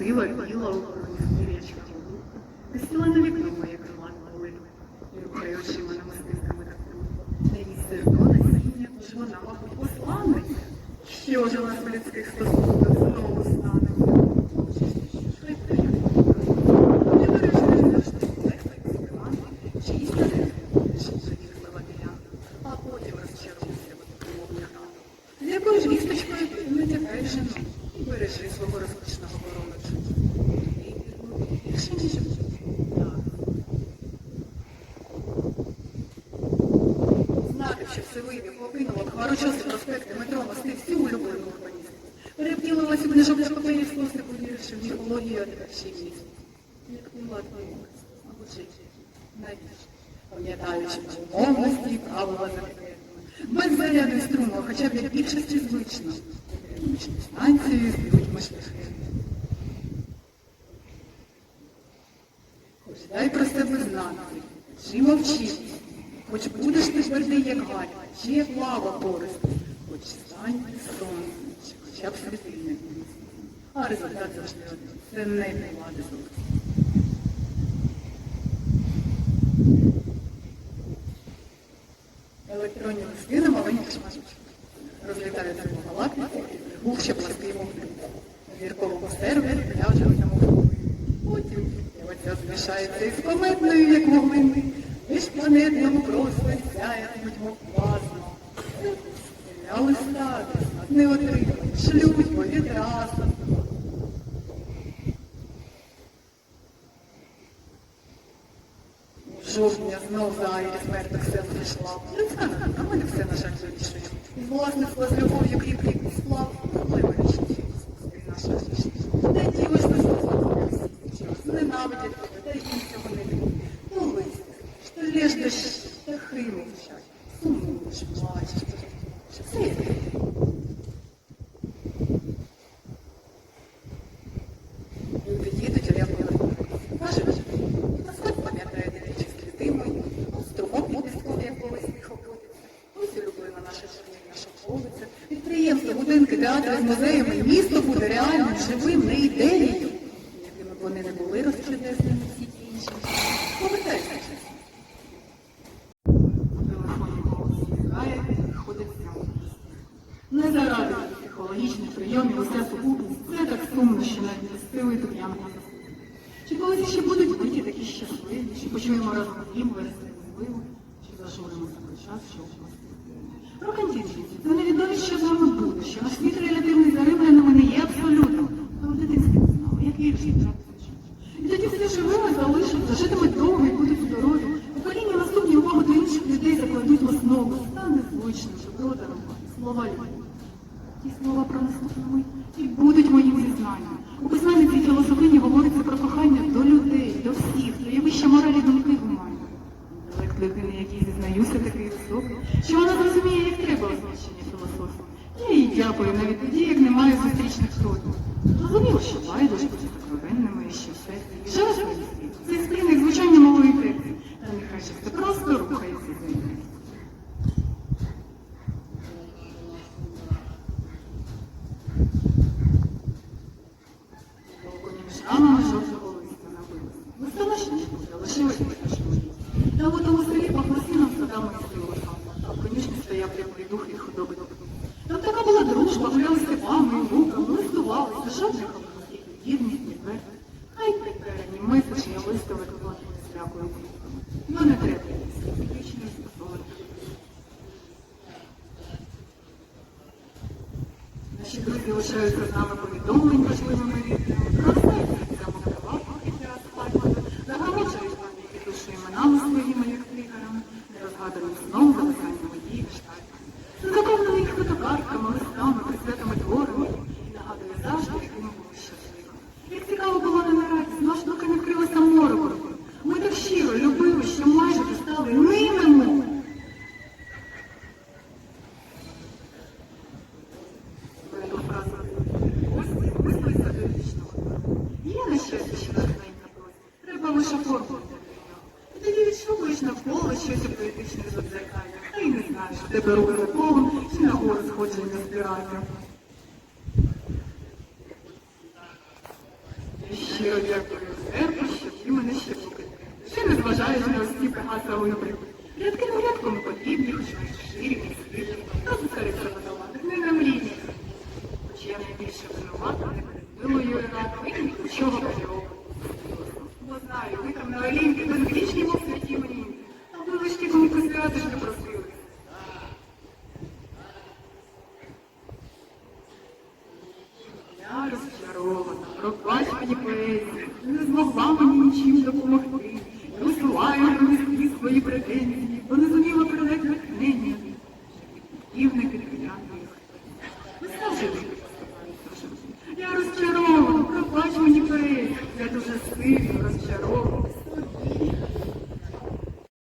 красива, біла, у короні смірячка. Ти сіла на вікно моє крила волину, і рухає очима на намистинками таку. На її зерно насіння, тож вона, мабуть, посланниця. Що ж у нас в людських стосунках знову стане? Хай приїде. Я вирішую завжди легко і співати, чиїсь тарифи, що завірлива біля, а потім розчаруюся в такому З якою ж вісточкою не тякай жену, бережи свого розкішного коронича. І Знати, що все вийде, покинула б хмарочоси проспекти, метро, мости, всю улюблену урбаністику. Перевтілилась у книжок папері просто повіривши в міфологію, а тепер ще й вість. Як була твоя або життя. Навіщо? Пам'ятаючи умовності і правила закрепленими. Без і струму, хоча б як більшості звично. Станцію з людьми шляхетними. Хоч себе знати, чи мовчи, хоч будеш ти твердий, як галь, чи як лава пориста, хоч стань сонцем, чи хоча б світильник. А результат завжди один. Це не влади зовсім. Електронні листи на маленьких шматочках. Розлітаються по галактиці, гуще пласки вогню. На зірковому сервері ляжуть на мову. Потім оця змішається із кометною, як вуглини. Міжпланетному просторі сяятимуть, мов плазма. Я листа не отримують, шлють по відразу. Жовтня знов за мертвих сил прийшла. А мене все, на жаль, вирішує. І власництво з любов'ю кріп кріп сплав, але вирішить. Наша річ. З музеями. Місто буде реальним, живим, не ідеєю. Якими б вони не були розчудесними всі ті інші. Повертайся. У. Не заради психологічних прийомів уся сукупність. Це так сумно, що навіть не сили тут не Чи колись ще будуть биті такі щасливі, чи почуємо разом їм веселі звиву, чи зажуримося про час, що в нас Про континgency. Це невідомість, що з вами буде, що наш світ релятивний за римлянами не є абсолютно. А в дитинстві не знали, як вірші І тоді все живими залишаться, житимуть довго і будуть здорові. Покоління наступні увагу до інших людей закладуть в основу. Стане щоб рота. Слова любові. Ті слова про наступну і будуть моїм зізнанням. У письменні цій філософині говориться про кохання до людей, до всіх, до є вище моралі думки гуманні. Інтелект людини, який зізнаюся, такий високий, що вона зрозуміє, як треба озвучення філософії. Я їй дякую навіть тоді, як немає зустрічних сходів. Зрозуміло, що байдуже бути сокровенними і що все. І жаль свій світ. Цей спільник звучання малої тексти. Та нехай же все просто рухається з ними. Шрамами жовтого листя набилися. Настоящий буде, лишилось не Та от у селі пахлосіном садами і силосом. А в конюшні стояв прямий дух від худоби до Там така була дружба, гуляли степами, луком, листувалися, жодних обласів, гідність, ні тверд. Хай приперені мисочні листове квоти з лякою квітками. Ну не треба їсти, вічні. Наші друзі лишаються з нами повідомлень важливими рідними, записаннями дій. Заповнений їх фотокартками, листами, присвятами творами і нагадує завжди, якими були щасливими. Як цікаво було не наразі, наш доки не вкрилося мороком. Ми так щиро любили, що майже стали ними. Є на щастя, що просить. Треба лише форму навколо щось у політичне задзеркання. Та й не знаю, що тебе руки колом чи на гору сходження збирати. Щиро дякую серку, що ти мене ще слухаєте. Ще не зважаєш на оскіпи гасової брюки. Рядки на рядку не потрібні, хоч ми ширі, і світлі. Та зустріча подолати, не на мрії. Хоч я найбільше вживати, не передбилою і і нічого не робити. Бо знаю, ви там на Олімпі безгрішні сказати ж не. Я розчарована, проплачені поезії, не змогла мені нічим допомогти. Розсилаю принести свої претензії, бо не зуміла передати натхнення. Півники підглянув. Не слухайте, я розчарована, проплач мені поезії. Я дуже сильно розчарована.